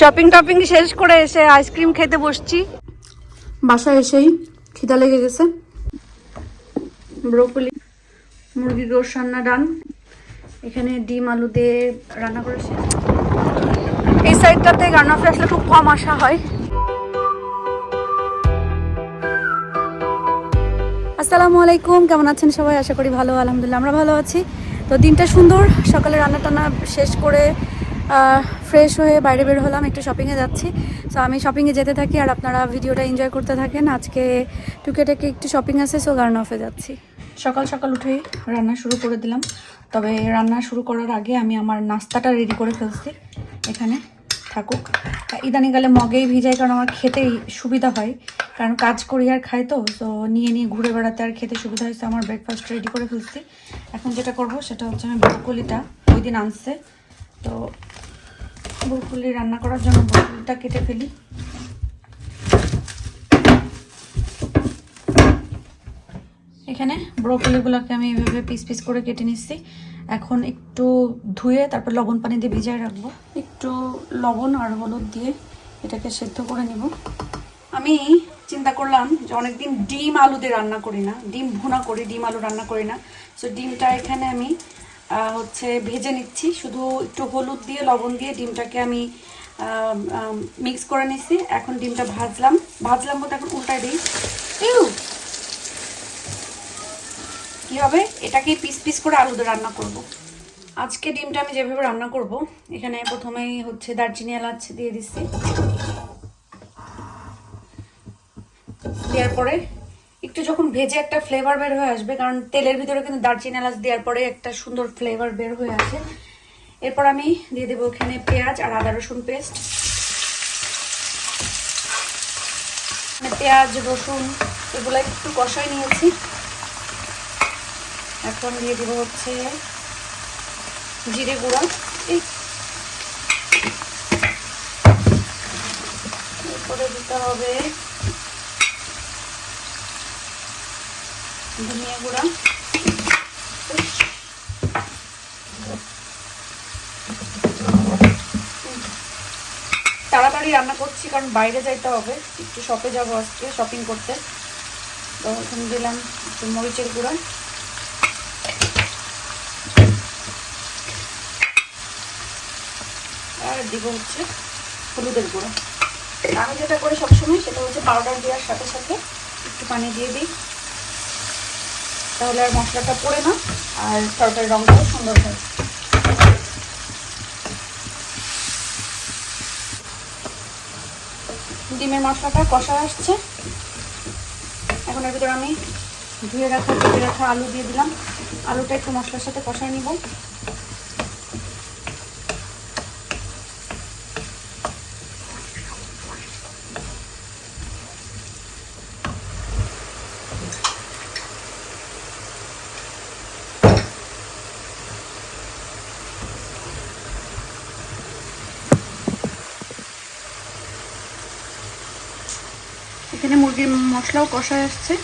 Shopping topping শেষ করে এসে আইসক্রিম খেতে বসছি। বাসায় এসেই খিদা লেগে গেছে। ব্রোকলি, মুরগির গোশ রান্না ডান। এখানে ডিম, আলু দিয়ে রান্না করেছি এই সাইডটাতে গার্নাফে আসলে খুব কম আসা হয়। আসসালামু আলাইকুম, কেমন আছেন সবাই? আশা করি ভালো, আলহামদুলিল্লাহ, আমরা ভালো আছি। তো দিনটা সুন্দর, সকালে রান্না টান্না শেষ করে ফ্রেশ হয়ে বাইরে বের হলাম, একটু শপিংয়ে যাচ্ছি। সো আমি শপিংয়ে যেতে থাকি আর আপনারা ভিডিওটা এনজয় করতে থাকেন। আজকে টুকেটাকে একটু শপিং আছে সো গার্ন অফে যাচ্ছি। সকাল সকাল উঠেই রান্না শুরু করে দিলাম। তবে রান্না শুরু করার আগে আমি আমার নাস্তাটা রেডি করে ফেলছি। এখানে থাকুক। ইদানিকালে মগেই ভিজাই, কারণ আমার খেতেই সুবিধা হয়। কারণ কাজ করি আর খাই তো তো নিয়ে নিয়ে ঘুরে বেড়াতে আর খেতে সুবিধা হয়েছে আমার ব্রেকফাস্ট রেডি করে ফেলছি। এখন যেটা করব, সেটা হচ্ছে আমি ব্রোকলিটা ওই দিন আনছে। তো ব্রোকলি রান্না করার জন্য ব্রোকলিটা কেটে ফেলি। এখানে ব্রোকলিগুলোকে আমি এভাবে পিস পিস করে কেটে নিচ্ছি। এখন একটু ধুয়ে তারপর লবণ পানি দিয়ে ভিজায় রাখব। একটু লবণ আর হলুদ দিয়ে এটাকে সেদ্ধ করে নিব। আমি চিন্তা করলাম যে অনেকদিন ডিম আলু দিয়ে রান্না করি না, ডিম ভুনা করি, ডিম আলু রান্না করি না। সো ডিমটা এখানে আমি হচ্ছে ভেজে নিচ্ছি। শুধু একটু হলুদ দিয়ে লবণ দিয়ে ডিমটাকে আমি মিক্স করে নিচ্ছি। এখন ডিমটা ভাজলাম। ভাজলাম বলতে এখন উল্টাই দিই। ইউ! কি হবে? এটাকে পিস পিস করে আলুতে রান্না করব। আজকে ডিমটা আমি যেভাবে রান্না করব, এখানে প্রথমেই হচ্ছে দারচিনি এলাচ দিয়ে দিচ্ছি। দেওয়ার পরে একটু যখন ভেজে একটা ফ্লেভার বের হয়ে আসবে, কারণ তেলের ভিতরে কিন্তু দারচিনি এলাচ দেওয়ার পরে একটা সুন্দর ফ্লেভার বের হয়ে আসে। এরপর আমি দিয়ে দেবো এখানে পেঁয়াজ আর আদা রসুন পেস্ট পেঁয়াজ, রসুন, এগুলো একটু কষাই নিয়েছি। এখন দিয়ে দেবো হচ্ছে জিরে গুঁড়া। এই। এরপরে দিতে হবে ধনিয়া গুঁড়া। তাড়াতাড়ি রান্না করছি, কারণ বাইরে যাইতে হবে। একটু শপে যাব আজকে শপিং করতে। তো এখানে দিলাম একটু মরিচের গুঁড়া। আর দিব হচ্ছে হলুদের গুঁড়ো। আমি যেটা করি সবসময় সেটা হচ্ছে পাউডার দেওয়ার সাথে সাথে একটু পানি দিয়ে দিই। তাহলে আর মশলাটা পড়ে না, আর তরকারির রঙটাও সুন্দর হয় ডিমের মশলাটা কষা আসছে। এখন এর ভিতরে আমি ধুয়ে রাখা ধুয়ে রাখা আলু দিয়ে দিলাম। আলুটা একটু মশলার সাথে কষায় নিব। এখানে মুরগির মশলাও কষায় আসছে।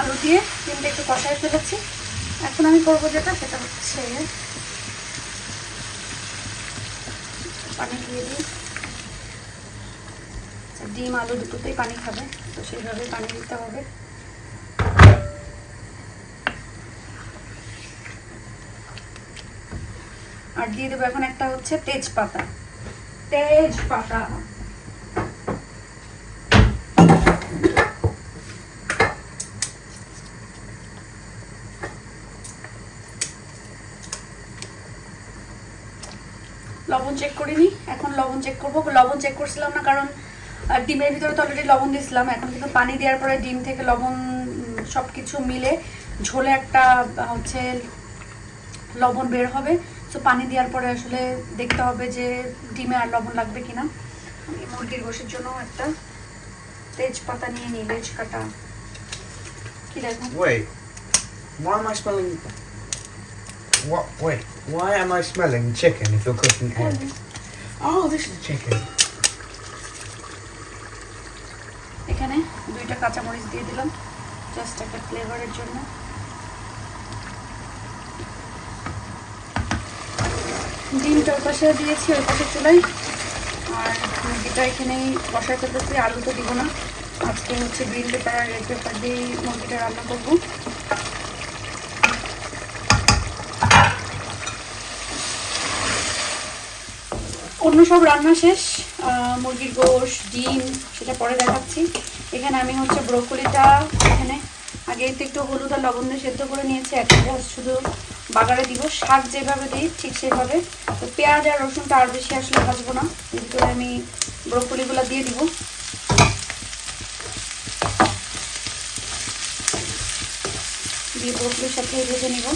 আলু দিয়ে ডিমটা একটু কষায় ফেলেছি। এখন আমি করব যেটা, সেটা হচ্ছে পানি দিয়ে দিই। ডিম আলু দুটোতেই পানি খাবে তো সেইভাবে পানি দিতে হবে। আর দিয়ে দেবো এখন একটা হচ্ছে তেজপাতা। তেজপাতা। লবণ চেক করিনি এখন লবণ চেক করব। লবণ চেক করছিলাম না কারণ আহ, ডিমের ভিতরে তো অলরেডি লবণ দিয়েছিলাম এখন কিন্তু পানি দেওয়ার পরে ডিম থেকে লবণ সব কিছু মিলে ঝোলে একটা হচ্ছে লবণ বের হবে তো পানি দেওয়ার পরে আসলে দেখতে হবে যে ডিমে আর লবণ লাগবে কিনা আমি মুরগির গোশের জন্য একটা তেজপাতা নিয়ে নিই লেজ কাটা কি দেখো Wait, why am I smelling? What? Wait, why am I smelling chicken if you're cooking egg? Oh, this is chicken. এখানে দুইটা কাঁচামরিচ দিয়ে দিলাম। জাস্ট একটা ফ্লেভারের জন্য। ডিমটা ওই পাশে দিয়েছি ওই পাশে চুলাই। আর মুরগিটা এখানেই বসায় ফেলতেছি, আলু তো দিব না। আজকে হচ্ছে গ্রিন পেপার আর রেড পেপার দিয়েই মুরগিটা রান্না করব। অন্য সব রান্না শেষ। মুরগির গোশ, ডিম, সেটা পরে দেখাচ্ছি। এখানে আমি হচ্ছে ব্রোকলিটা এখানে আগে তো একটু হলুদ আর লবণ সেদ্ধ করে নিয়েছি জাস্ট শুধু বাগারে দিব। শাক যেভাবে দিই, ঠিক সেভাবে। তো পেঁয়াজ আর রসুনটা আর বেশি আসলে ভাজবো না ভিতরে আমি ব্রোকলিগুলো দিয়ে দিব। দিয়ে ব্রোকলির সাথে ভেজে নিব।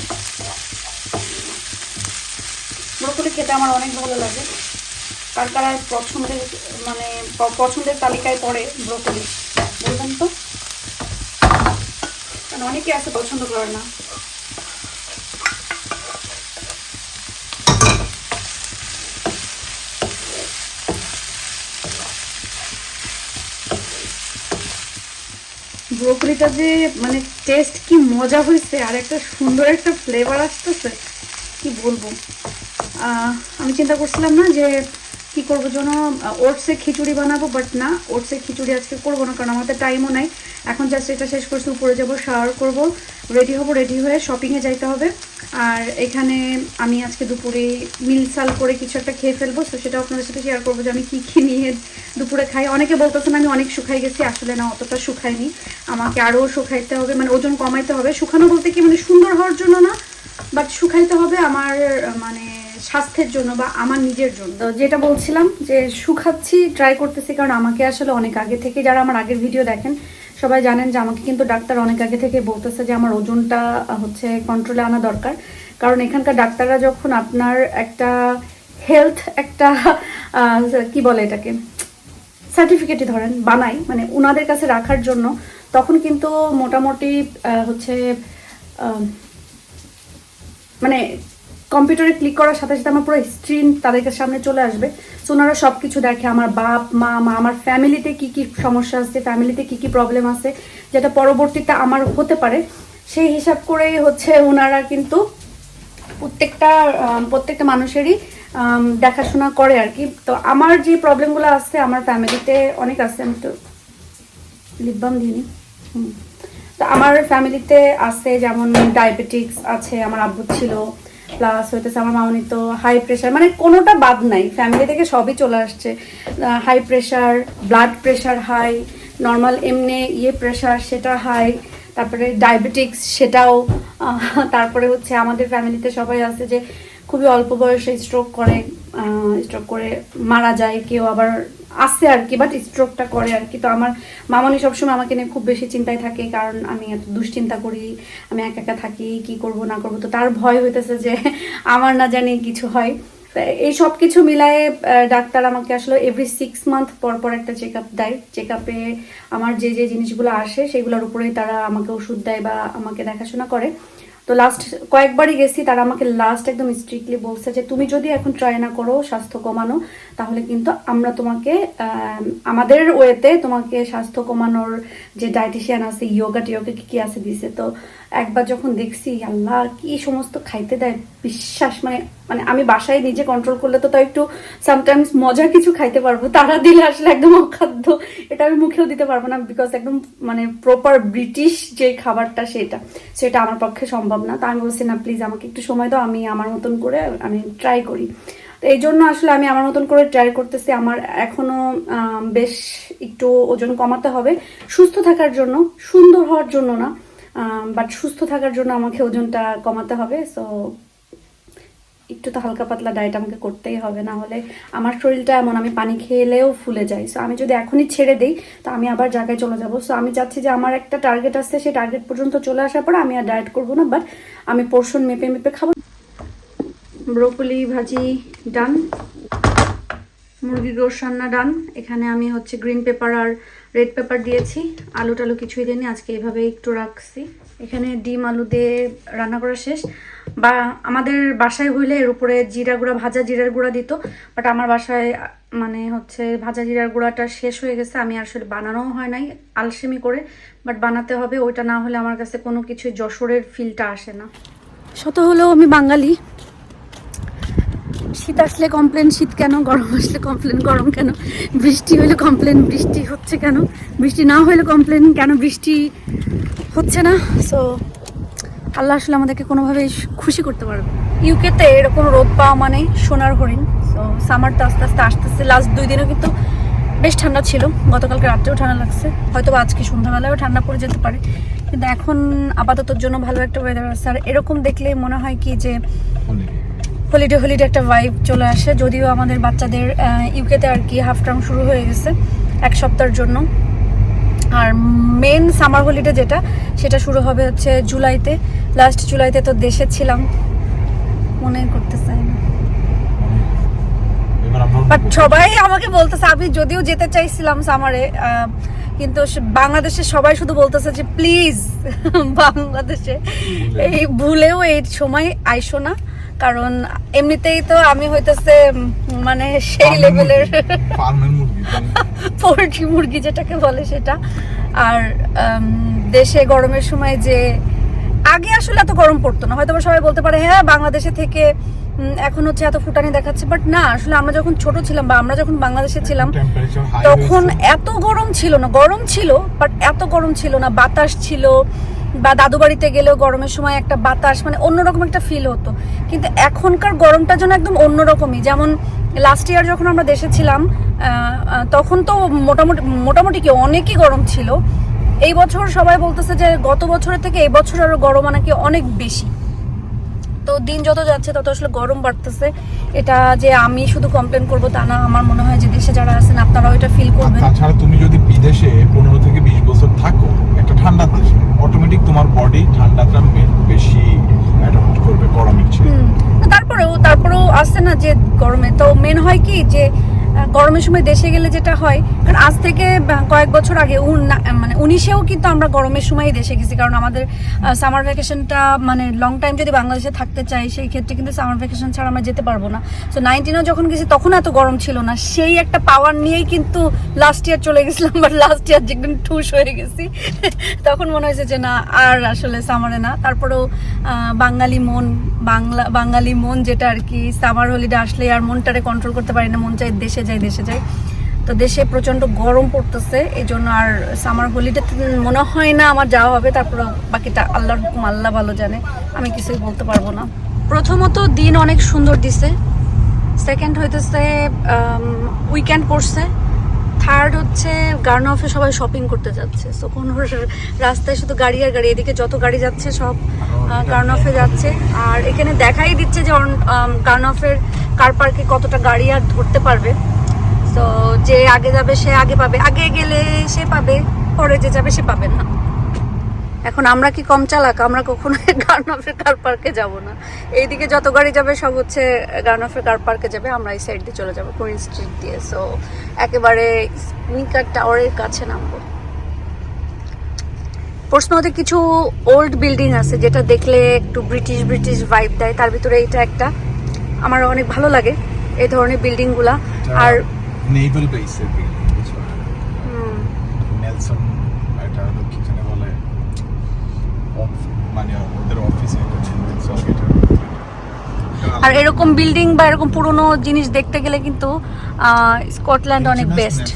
ব্রোকলি খেতে আমার অনেক ভালো লাগে। কার কার পছন্দের মানে পছন্দের তালিকায় পড়ে ব্রোকলি। তো? কারণ অনেকে আছে পছন্দ করে না। ব্রোকলিটা যে মানে টেস্ট কি মজা হয়েছে আর একটা সুন্দর একটা ফ্লেভার আসতেছে, কি বলব? আমি চিন্তা করছিলাম না যে কি করব যেন ওটসে খিচুড়ি বানাবো বাট না, ওটসে খিচুড়ি আজকে করব না, কারণ আমাদের টাইমও নাই। এখন জাস্ট এটা শেষ করছি, উপরে যাব শাওয়ার করব রেডি হব রেডি হয়ে শপিংয়ে যাইতে হবে। আর এখানে আমি আজকে দুপুরে মিল সাল করে কিছু একটা খেয়ে ফেলব তো সেটা আপনাদের সাথে শেয়ার করব যে আমি কী কী নিয়ে দুপুরে খাই। অনেকে বলতেছেন আমি অনেক শুকাই গেছি, আসলে না, অতটা শুকাইনি। আমাকে আরও শুকাইতে হবে মানে ওজন কমাইতে হবে। শুকানো বলতে কি মানে সুন্দর হওয়ার জন্য না বাট শুকাইতে হবে আমার মানে স্বাস্থ্যের জন্য বা আমার নিজের জন্য। তো যেটা বলছিলাম যে শুকাচ্ছি ট্রাই করতেছি, কারণ আমাকে আসলে অনেক আগে থেকে যারা আমার আগের ভিডিও দেখেন, সবাই জানেন যে আমাকে কিন্তু ডাক্তার অনেক আগে থেকে বলতেছে যে আমার ওজনটা হচ্ছে কন্ট্রোলে আনা দরকার। কারণ এখানকার ডাক্তাররা যখন আপনার একটা হেলথ একটা কি বলে এটাকে সার্টিফিকেটই ধরেন বানাই মানে ওনাদের কাছে রাখার জন্য, তখন কিন্তু মোটামুটি হচ্ছে মানে কম্পিউটারে ক্লিক করার সাথে সাথে আমার পুরো স্ক্রিন তাদেরকে সামনে চলে আসবে। সো ওনারা সব কিছু দেখে আমার বাপ, মা মা, আমার ফ্যামিলিতে কি কি সমস্যা আছে ফ্যামিলিতে কি কি প্রবলেম আছে, যেটা পরবর্তীতে আমার হতে পারে। সেই হিসাব করেই হচ্ছে ওনারা কিন্তু প্রত্যেকটা প্রত্যেকটা মানুষেরই দেখাশোনা করে আর কি। তো আমার যে প্রবলেমগুলো আছে, আমার ফ্যামিলিতে অনেক আছে, আমি তো লিপবাম দিইনি। হুম। তো আমার ফ্যামিলিতে আছে, যেমন ডায়াবেটিক্স আছে, আমার আব্বু ছিল। প্লাস হইতেছে আমার মামনি তো হাই প্রেশার মানে কোনোটা বাদ নাই। ফ্যামিলি থেকে সবই চলে আসছে। High pressure blood pressure high normal এমনি ইয়ে প্রেশার সেটা হাই তারপরে ডায়াবেটিক্স সেটাও তারপরে হচ্ছে আমাদের ফ্যামিলিতে সবাই আছে যে খুবই অল্প বয়সে স্ট্রোক করে স্ট্রোক করে মারা যায়, কেউ আবার আছে আর কি বাট স্ট্রোকটা করে আর কি। তো আমার মামনি সবসময় আমাকে নিয়ে খুব বেশি চিন্তায় থাকে, কারণ আমি এত দুশ্চিন্তা করি, আমি একা একা থাকি, কি করব, না করব। তো তার ভয় হইতেছে যে আমার না জানি কিছু হয়। এই সব কিছু মিলায়ে ডাক্তার আমাকে আসলে এভরি সিক্স মান্থ পর পর একটা চেক আপ দেয়। চেক আপে আমার যে যে জিনিসগুলো আসে, সেগুলোর উপরেই তারা আমাকে ওষুধ দেয় বা আমাকে দেখাশোনা করে। তো লাস্ট কয়েকবারই গেছি তারা আমাকে লাস্ট একদম স্ট্রিক্টলি বলছে যে তুমি যদি এখন ট্রাই না করো স্বাস্থ্য কমানো তাহলে কিন্তু আমরা তোমাকে আম, আমাদের ওয়েতে তোমাকে স্বাস্থ্য কমানোর যে ডায়েটিশিয়ান আছে ইয়োগা টিয়োগা কি কি আছে দিছে। তো একবার যখন দেখছি, আল্লাহ কি সমস্ত খাইতে দেয়, বিশ্বাস মানে মানে আমি বাসায় নিজে কন্ট্রোল করলে তো তাও একটু সামটাইমস মজা কিছু খাইতে পারব। তারা দিলে আসলে একদম অখাদ্য, এটা আমি মুখেও দিতে পারব না বিকজ একদম মানে প্রপার ব্রিটিশ যে খাবারটা সেটা সেটা আমার পক্ষে সম্ভব না। তা আমি বলছি, না প্লিজ আমাকে একটু সময় দাও, আমি আমার মতন করে, আমি ট্রাই করি। তো এই জন্য আসলে আমি আমার মতন করে ট্রাই করতেছি। আমার এখনও বেশ একটু ওজন কমাতে হবে। সুস্থ থাকার জন্য, সুন্দর হওয়ার জন্য না বাট সুস্থ থাকার জন্য আমাকে ওজনটা কমাতে হবে সো একটু তো হালকা পাতলা ডায়েট আমাকে করতেই হবে, না হলে আমার শরীরটা এমন, আমি পানি খেলেও ফুলে যাই সো আমি যদি এখনই ছেড়ে দিই, তো আমি আবার জায়গায় চলে যাব। সো আমি চাচ্ছি যে আমার একটা টার্গেট আসছে, সেই টার্গেট পর্যন্ত চলে আসার পর আমি আর ডায়েট করব না বাট আমি পোর্শন মেপে মেপে খাব। ব্রোকলি ভাজি ডান মুরগির গোশ রান্না ডান এখানে আমি হচ্ছে গ্রিন পেপার আর রেড পেপার দিয়েছি আলু টালু কিছুই দিইনি, আজকে এভাবে একটু রাখছি। এখানে ডিম, আলু দিয়ে রান্না করা শেষ। বা আমাদের বাসায় হইলে এর উপরে জিরা গুঁড়া, ভাজা জিরার গুঁড়া দিত বাট আমার বাসায় মানে হচ্ছে ভাজা জিরার গুঁড়াটা শেষ হয়ে গেছে। আমি আসলে বানানোও হয় নাই, আলসেমি করে বাট বানাতে হবে। ওইটা না হলে আমার কাছে কোনো কিছু যশোরের ফিলটা আসে না। শত হলেও আমি বাঙালি। শীত আসলে কমপ্লেন শীত কেন? গরম আসলে কমপ্লেন গরম কেন? বৃষ্টি হলে কমপ্লেন বৃষ্টি হচ্ছে কেন? বৃষ্টি না হলে কমপ্লেন কেন? বৃষ্টি হচ্ছে না? সো আল্লাহ আসলে আমাদেরকে কোনোভাবেই খুশি করতে পারবে ইউকেতে এরকম রোদ পাওয়া মানে সোনার হরিণ। সো সামার তো আস্তে আস্তে আসতেছে। লাস্ট দুই দিনও কিন্তু বেশ ঠান্ডা ছিল। গতকালকে রাত্রেও ঠান্ডা লাগছে। হয়তো আজকে সন্ধ্যাবেলায়ও ঠান্ডা পড়ে যেতে পারে। কিন্তু এখন আপাততর জন্য ভালো একটা ওয়েদার আছে। আর এরকম দেখলে মনে হয় কি যে হলিডে হলিডে একটা ভাইব চলে আসে। যদিও আমাদের বাচ্চাদের ইউকেতে আর কি হাফ টার্ম শুরু হয়ে গেছে এক সপ্তাহের জন্য। আর মেন সামার হলিডে যেটা সেটা শুরু হবে হচ্ছে জুলাইতে। লাস্ট জুলাইতে তো দেশে ছিলাম। মনে করতে চাই না বাট সবাই আমাকে বলতেছে আমি যদিও যেতে চাইছিলাম সামারে কিন্তু বাংলাদেশে সবাই শুধু বলতেছে যে প্লিজ বাংলাদেশে এই ভুলেও এই সময় আইসো না। কারণ এমনিতেই তো আমি হইতেছে মানে সেই লেভেলের পোলট্রি মুরগি যেটাকে বলে সেটা। আর দেশে গরমের সময় যে আগে আসলে এত গরম পড়তো না। হয়তো সবাই বলতে পারে হ্যাঁ বাংলাদেশে থেকে এখন হচ্ছে এত ফুটানি দেখাচ্ছে। বাট না আসলে আমরা যখন ছোট ছিলাম বা আমরা যখন বাংলাদেশে ছিলাম তখন এত গরম ছিল না। গরম ছিল বাট এত গরম ছিল না। বাতাস ছিল বা দাদু বাড়িতে গেলেও গরমের সময় একটা বাতাস মানে অন্যরকম একটা ফিল হতো। কিন্তু এখনকার গরমটা যেন একদম অন্যরকমই। যেমন লাস্ট ইয়ার যখন আমরা দেশে ছিলাম তখন তো মোটামুটি মোটামুটি কি অনেকই গরম ছিল। এই বছর সবাই বলতেছে যে গত বছরের থেকে এই বছর আরও গরম নাকি অনেক বেশি। তো দিন যত যাচ্ছে তত আসলে গরম বাড়তেছে। এটা যে আমি শুধু কমপ্লেন করব তা না আমার মনে হয় যে দেশে যারা আছেন আপনারাও এটা ফিল করবেন। তাছাড়া তুমি যদি বিদেশে পনেরো থেকে বিশ বছর থাকো একটা ঠান্ডার দেশে অটোমেটিক তোমার বডি ঠান্ডাটা বেশি অ্যাডাপ্ট করবে গরমের চেয়ে তারপরেও তারপরেও আসছে না যে গরমে। তো মেন হয় কি যে গরমের সময় দেশে গেলে যেটা হয়, কারণ আজ থেকে কয়েক বছর আগে মানে উনিশেও কিন্তু আমরা গরমের সময়ই দেশে গেছি, কারণ আমাদের সামার ভ্যাকেশনটা মানে লং টাইম যদি বাংলাদেশে থাকতে চাই, সেই ক্ষেত্রে কিন্তু সামার ভ্যাকেশন ছাড়া আমরা যেতে পারব না। সো নাইনটিনও যখন গেছি, তখন এত গরম ছিল না, সেই একটা পাওয়ার নিয়েই কিন্তু লাস্ট ইয়ার চলে গেছিলাম বাট লাস্ট ইয়ার যেদিন ঠুস হয়ে গেছি, তখন মনে হয়েছে যে না, আর আসলে সামারে না। তারপরেও বাঙালি মন, বাংলা, বাঙালি মন যেটা আর কি সামার হলিডে আসলে আর মনটারে কন্ট্রোল করতে পারি না, মন চাই দেশে যাই, দেশে যাই। তো দেশে প্রচণ্ড গরম পড়তেছে, এই জন্য আর সামার হলিডে মনে হয় না আমার যাওয়া হবে, তারপরে বাকিটা আল্লাহর হুকুম, আল্লাহ ভালো জানে, আমি কিছুই বলতে পারব না। প্রথমত দিন অনেক সুন্দর দিছে সেকেন্ড হইতেছে উইকেন্ড পড়ছে থার্ড হচ্ছে গার্ন অফে সবাই শপিং করতে যাচ্ছে। সো কোনো রাস্তায় শুধু গাড়ি আর গাড়ি, এদিকে যত গাড়ি যাচ্ছে সব গার্নফে যাচ্ছে। আর এখানে দেখাই দিচ্ছে যে গার্ন অফের কার পার্কে কতটা গাড়ি আর ধরতে পারবে। তো যে আগে যাবে সে আগে পাবে। আগে গেলে সে পাবে পরে যে যাবে সে পাবে না। এখন আমরা কি কম চালাক? আমরা কখনো গার্নফের কার পার্কে যাব না। এইদিকে যত গাড়ি যাবে সব হচ্ছে গার্নফের কার পার্কে যাবে। আমরা এই সাইড দিয়ে চলে যাব কুইন স্ট্রিট দিয়ে। সো একেবারে স্নিকার টাওয়ারের কাছে নামবো। প্রশ্নতে কিছু ওল্ড বিল্ডিং আছে যেটা দেখলে একটু ব্রিটিশ ব্রিটিশ ভাইব দেয়। তার ভিতরে এইটা একটা। আমার অনেক ভালো লাগে এই ধরনের বিল্ডিংগুলা আর নেভাল বেসের বিল্ডিং হুম, নেলসন এটা হলো কি বলে মানে ওদের অফিসে আর এরকম বিল্ডিং বা এরকম পুরনো জিনিস দেখতে গেলে কিন্তু স্কটল্যান্ড অনেক বেস্ট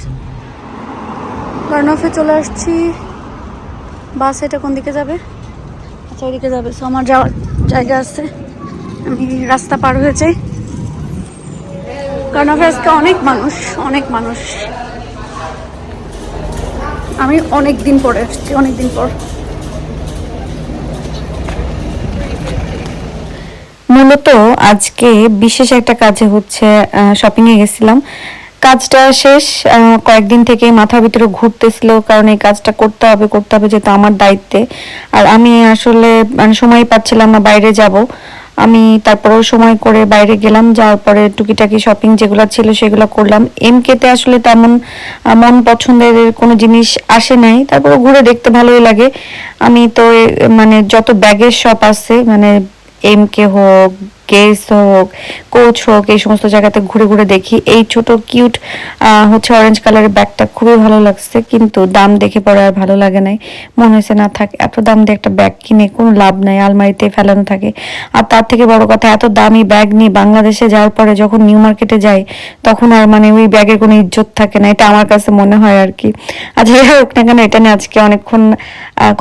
কার্নফে চলে আসছি। বাস এটা কোন দিকে যাবে? আচ্ছা ওইদিকে যাবে। সো আমার যাওয়ার জায়গা আছে। আমি রাস্তা পার হয়ে যাই। কার্নফে আজকে অনেক মানুষ অনেক মানুষ। আমি অনেক দিন পরে আসছি অনেক দিন পর। মূলত আজকে বিশেষ একটা কাজে হচ্ছে শপিং এ গেছিলাম। কাজটা শেষ কয়েকদিন থেকে মাথার ভিতরে ঘুরতেছিল, কারণ এই কাজটা করতে হবে করতে হবে যেহেতু আমার দায়িত্বে। আর আমি আসলে মানে সময় পাচ্ছিলাম না, বাইরে যাব। আমি তারপরেও সময় করে বাইরে গেলাম, যাওয়ার পরে টুকিটাকি শপিং যেগুলো ছিল সেগুলো করলাম। এম কেতে আসলে তেমন মন পছন্দের কোনো জিনিস আসে নাই। তারপরে ঘুরে দেখতে ভালোই লাগে। আমি তো মানে যত ব্যাগের শপ আছে মানে এম কে হোক গেস হোক, কোচ হোক, এই সমস্ত জায়গাতে ঘুরে ঘুরে দেখি। এই ছোট কিউট হচ্ছে অরেঞ্জ কালারের ব্যাগটা খুবই ভালো লাগছে, কিন্তু দাম দেখে পরে আর ভালো লাগে নাই। মনে হয়েছে, না থাক, এত দাম দিয়ে একটা ব্যাগ কিনে কোনো লাভ নাই, আলমারিতে ফেলানো থাকে। আর তার থেকে বড় কথা, এত দামি ব্যাগ নিয়ে বাংলাদেশে যাওয়ার পরে যখন নিউ মার্কেটে যাই, তখন আর মানে ওই ব্যাগের কোনো ইজ্জত থাকে না। এটা আমার কাছে মনে হয় আর কি। আর যাই হোক না কেন, এটা নিয়ে আজকে অনেকক্ষণ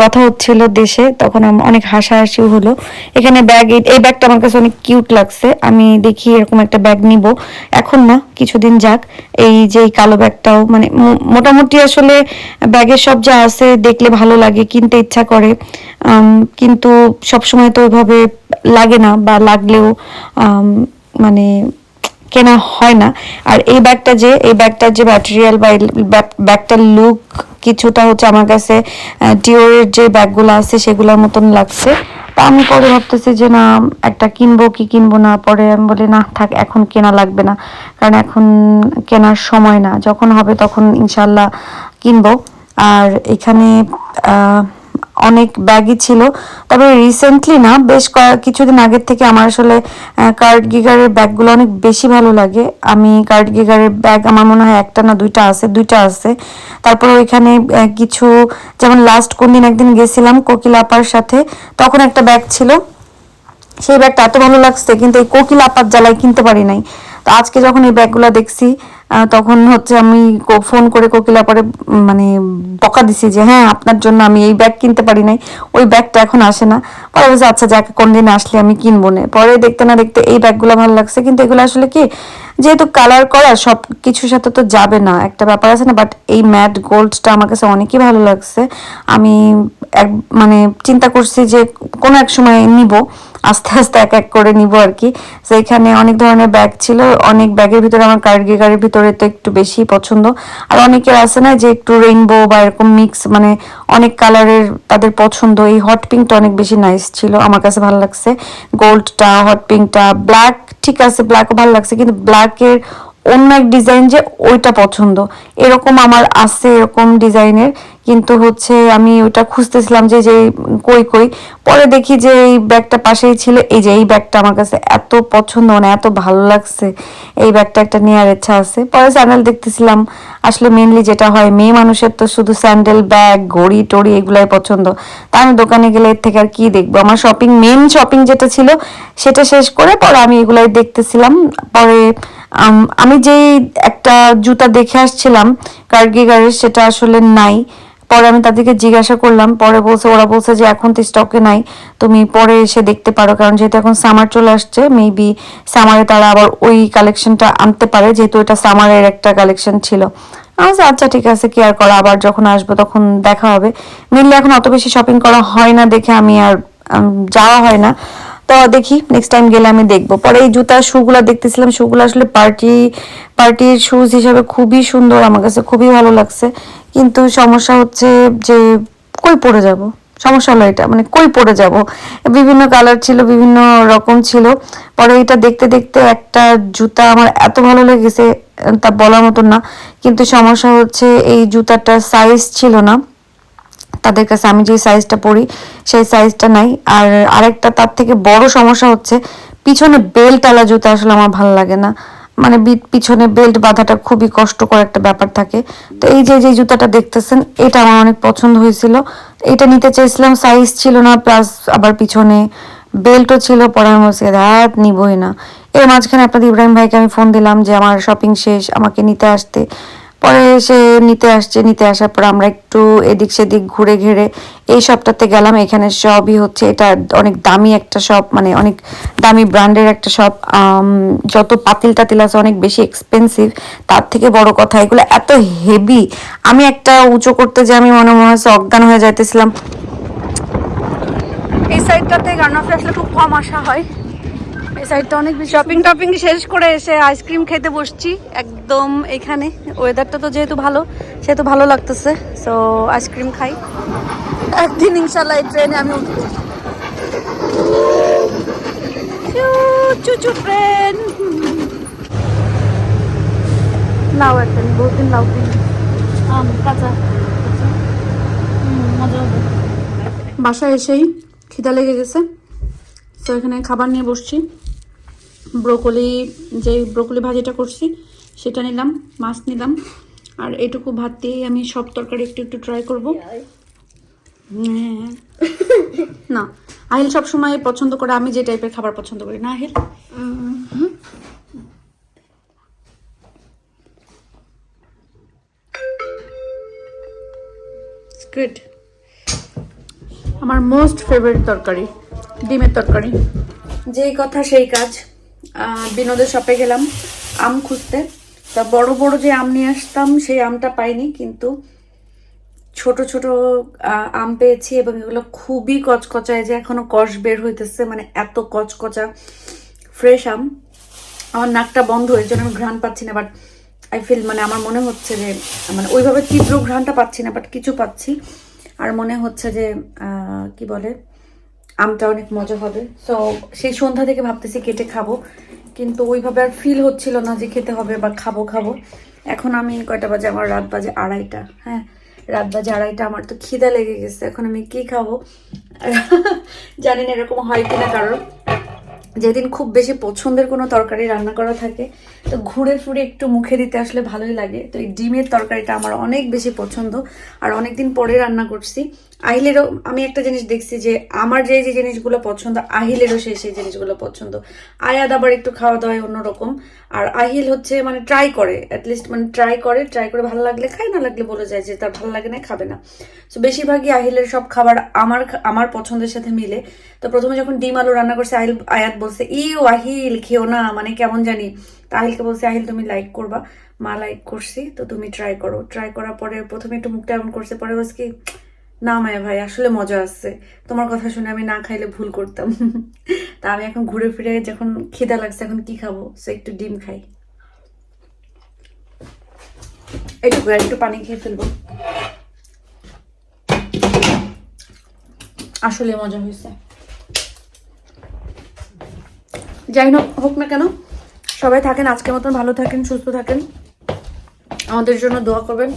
কথা হচ্ছিল দেশে, তখন অনেক হাসাহাসিও হলো। এখানে ব্যাগ এই ব্যাগটা আমার কাছে অনেক কিউট লাগছে। আমি দেখি এরকম একটা ব্যাগ নিব। এখন না, কিছুদিন যাক। এই যে কালো ব্যাগটাও মানে মোটামুটি আসলে ব্যাগের সব যা আছে দেখলে ভালো লাগে, কিনতে ইচ্ছা করে। কিন্তু সবসময় তো ওইভাবে লাগে না বা লাগলেও মানে কেনা হয় না। আর এই ব্যাগটা যে, এই ব্যাগটার যে ম্যাটেরিয়াল বা ব্যাগ- ব্যাগটার লুক কিছুটা হচ্ছে আমার কাছে ডিওরের যে ব্যাগগুলো আছে, সেগুলোর মতন লাগছে। তা আমি পরে ভাবতেছি যে না, একটা কিনবো কি কিনবো না, পরে আমি বলি, না, থাক, এখন কেনা লাগবে না। কারণ এখন কেনার সময় না, যখন হবে তখন ইনশাল্লাহ কিনবো। আর এখানে অনেক ব্যাগই ছিল। তবে রিসেন্টলি না, বেশ কিছুদিন আগের থেকে আমার আসলে কার্ড গিগারের ব্যাগগুলো অনেক বেশি ভালো লাগে। আমি কার্ড গিগারের ব্যাগ আমার মনে হয় একটা না দুইটা আছে দুইটা আছে। তারপর ওইখানে কিছু, যেমন লাস্ট কোন দিন একদিন গেছিলাম কোকিল আপার সাথে, তখন একটা ব্যাগ ছিল। সেই ব্যাগটা এত ভালো লাগছে, কিন্তু এই কোকিল আপাত জ্বালায় কিনতে পারি নাই। তো আজকে যখন এই ব্যাগগুলো দেখছি তখন হচ্ছে আমি ফোন করে কোকিলা পরে মানে বকা দিছি যে হ্যাঁ আপনার জন্য আমি এই ব্যাগ কিনতে পারি নাই। ওই ব্যাগটা এখন আসে না। পরে বলছে আচ্ছা যাকে, কোনদিন আসলে আমি কিনবো না। পরে দেখতে না দেখতে এই ব্যাগগুলো ভালো লাগছে। কিন্তু এগুলো আসলে কি যেহেতু কালার করা সব কিছুর সাথে তো যাবে না, একটা ব্যাপার আছে না বাট এই ম্যাট গোল্ডটা আমার কাছে অনেকই ভালো লাগছে। আমি এক মানে চিন্তা করছি যে কোনো এক সময় নিব, আস্তে আস্তে এক এক করে নিব আর কি। তো এখানে অনেক ধরনের ব্যাগ ছিল, অনেক ব্যাগের ভিতরে আমার কার্গি গাড়ির ভিতরে তো একটু বেশি পছন্দ। আর অনেকের আছে না যে একটু রেইনবো বা এরকম মিক্স মানে অনেক কালারের তাদের পছন্দ। এই হট পিঙ্কটা অনেক বেশি নাইস ছিল, আমার কাছে ভালো লাগছে। গোল্ডটা হট পিঙ্কটা ব্ল্যাক ঠিক আছে ব্ল্যাকও ভালো লাগছে, কিন্তু ব্ল্যাকের অন্য এক ডিজাইন যে ওইটা পছন্দ। এরকম আমার আছে এরকম ডিজাইনের কিন্তু হচ্ছে আমি ওটা খুঁজতেছিলাম যে যে কই কই। পরে দেখি যে এই ব্যাগটা পাশেই ছিল। এই যে এই ব্যাগটা আমার কাছে এত পছন্দ মানে এত ভালো লাগছে। এই ব্যাগটা একটা নেওয়ার ইচ্ছা আছে। পরে স্যান্ডেল দেখতেছিলাম। আসলে মেনলি যেটা হয়, মেয়ে মানুষের তো শুধু স্যান্ডেল ব্যাগ, ঘড়ি টড়ি এগুলাই পছন্দ। তা আমি দোকানে গেলে এর থেকে আর কি দেখব? আমার শপিং মেন শপিং যেটা ছিল, সেটা শেষ করে পরে আমি এগুলাই দেখতেছিলাম। পরে আমি যেই একটা জুতা দেখে আসছিলাম, কার্গিগারের, সেটা আসলে নাই। পরে আমি তাদেরকে জিজ্ঞাসা করলাম, পরে বলছে, ওরা বলছে যে এখন তো স্টকে নাই, তুমি পরে এসে দেখতে পারো, কারণ যেহেতু এখন সামার চলে আসছে মেবি সামারে তারা আবার ওই কালেকশনটা আনতে পারে, যেহেতু এটা সামারের একটা কালেকশন ছিল। আমি আচ্ছা ঠিক আছে, কি আর করা, আবার যখন আসব তখন দেখা হবে। মিললে এখন অত বেশি শপিং করা হয় না দেখে আমি আর যাওয়া হয় না। তো দেখি নেক্সট টাইম গেলে আমি দেখব। পরে এই জুতার শুগুলা দেখতেছিলাম শুগুলো আসলে পার্টি পার্টির শুজ হিসাবে খুবই সুন্দর, আমার কাছে খুবই ভালো লাগছে। কিন্তু সমস্যা হচ্ছে যে, কই পরে যাব? সমস্যা হলো এটা মানে কই পরে যাব? বিভিন্ন কালার ছিল, বিভিন্ন রকম ছিল। পরে এটা দেখতে দেখতে একটা জুতা আমার এত ভালো লেগেছে, তা বলার মতো না। কিন্তু সমস্যা হচ্ছে এই জুতাটার সাইজ ছিল না। তাদের কাছে আমি যে সাইজটা পরি, সেই সাইজটা নাই। আর আরেকটা তার থেকে বড় সমস্যা হচ্ছে, পিছনে বেল্ট আলা জুতা আসলে আমার ভালো লাগে না। মানে পিছনে বেল্ট বাঁধাটা খুবই কষ্টকর একটা ব্যাপার থাকে। তো এই যে যে জুতাটা দেখতেছেন, এটা আমার অনেক পছন্দ হয়েছিল। এটা নিতে চাইছিলাম সাইজ ছিল না প্লাস আবার পিছনে বেল্টও ছিল, পরে আমি বলছি রাত নিবই না। এর মাঝখানে আপনাদের ইব্রাহিম ভাইকে আমি ফোন দিলাম যে, আমার শপিং শেষ, আমাকে নিতে আসতে। পরে সে নিতে আসছে, নিতে আসার পর আমরা একটু এদিক সেদিক ঘুরে ঘিরে এই শপটাতে গেলাম। এখানে সবই হচ্ছে, এটা অনেক দামি একটা শপ মানে অনেক দামি ব্র্যান্ডের একটা শপ যত পাতিল টাতিল আছে অনেক বেশি এক্সপেন্সিভ তার থেকে বড় কথা, এগুলো এত হেভি আমি একটা উঁচু করতে যে আমি মনে মনে হচ্ছে অজ্ঞান হয়ে যাইতেছিলাম। এই সাইডটাতে গার্নাফে আসলে খুব কম আসা হয়। এই সাইডটা অনেক বেশি শপিং টপিং শেষ করে এসে আইসক্রিম খেতে বসছি একদম এখানে। ওয়েদারটা তো যেহেতু ভালো সেহেতু ভালো লাগতেছে। সো আইসক্রিম খাই। একদিন ইনশাল্লাহ এই ট্রেনে আমি উঠবো। চুচু ট্রেন লাউ একটা বহুত দিন লাউ আম কাঁচা। মজা হবে। বাসায় এসেই খিদা লেগে গেছে। তো এখানে খাবার নিয়ে বসছি। ব্রোকলি যে ব্রোকলি ভাজিটা করছি সেটা নিলাম মাছ নিলাম। আর এটুকু ভাত দিয়েই আমি সব তরকারি একটু একটু ট্রাই করব। হ্যাঁ। না আহিল সবসময় পছন্দ করে আমি যে টাইপের খাবার পছন্দ করি। না আহিল? গুড আমার মোস্ট ফেভারিট তরকারি ডিমের তরকারি। যেই কথা সেই কাজ। বিনোদের শপে গেলাম, আম খুঁজতে। তা বড় বড় যে আম নিয়ে আসতাম, সেই আমটা পাইনি, কিন্তু ছোট ছোট আম পেয়েছি এবং এগুলো খুবই কচকচায় যে এখনও কষ বের হইতেছে মানে এত কচকচা ফ্রেশ আম। আমার নাকটা বন্ধ, এর জন্য আমি ঘ্রাণ পাচ্ছি না বাট আই ফিল মানে আমার মনে হচ্ছে যে মানে ওইভাবে তীব্র ঘ্রাণটা পাচ্ছি না বাট কিছু পাচ্ছি। আর মনে হচ্ছে যে কি বলে আমটা অনেক মজা হবে। সো সেই সন্ধ্যা থেকে ভাবতেছি কেটে খাব। কিন্তু ওইভাবে আর ফিল হচ্ছিল না যে খেতে হবে বা খাব খাব। এখন আমি কয়টা বাজে? আমার রাত বাজে আড়াইটা। হ্যাঁ রাত বাজে আড়াইটা। আমার তো খিদা লেগে গেছে। এখন আমি কি খাব? জানি না এরকম হয় কিনা কারণ। যেদিন খুব বেশি পছন্দের কোনো তরকারি রান্না করা থাকে তো ঘুরে ফুরে একটু মুখে দিতে আসলে ভালোই লাগে। তো এই ডিমের তরকারিটা আমার অনেক বেশি পছন্দ। আর অনেকদিন পরে রান্না করছি। আহিলেরও আমি একটা জিনিস দেখছি যে, আমার যে যে জিনিসগুলো পছন্দ, আহিলেরও সেই সেই জিনিসগুলো পছন্দ। আয়াদ আবার একটু খাওয়া দাওয়ায় অন্যরকম। আর আহিল হচ্ছে মানে ট্রাই করে অ্যাটলিস্ট মানে ট্রাই করে ট্রাই করে ভালো লাগলে খায়, না লাগলে বলে যায় যে, তার ভালো লাগে না, খাবে না। তো বেশিরভাগই আহিলের সব খাবার আমার আমার পছন্দের সাথে মিলে। তো প্রথমে যখন ডিম আলু রান্না করছে, আহিল আয়াত বলছে, ইউ আহিল, খেও না মানে কেমন জানি? তা আহিলকে বলছে, আহিল, তুমি লাইক করবা। মা লাইক করছি, তো তুমি ট্রাই করো। ট্রাই করার পরে প্রথমে একটু মুখটা এমন করছে, পরে বলছে কি, না মায়া ভাই, আসলে মজা আসছে তোমার কথা শুনে আমি না খাইলে ভুল করতাম। তা আমি এখন ঘুরে ফিরে যখন খিদা লাগছে, এখন কি খাব? সে একটু ডিম খাই। আর একটু পানি খেয়ে ফেলব। আসলে মজা হয়েছে। যাই হোক না কেন সবাই থাকেন, আজকের মতন ভালো থাকেন, সুস্থ থাকেন। আমাদের জন্য দোয়া করবেন।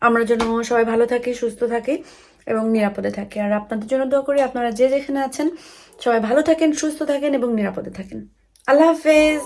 আমরা যেন সবাই ভালো থাকি, সুস্থ থাকি এবং নিরাপদে থাকি। আর আপনাদের জন্য দোয়া করি, আপনারা যে যেখানে আছেন, সবাই ভালো থাকেন, সুস্থ থাকেন এবং নিরাপদে থাকেন। আল্লাহ হাফেজ।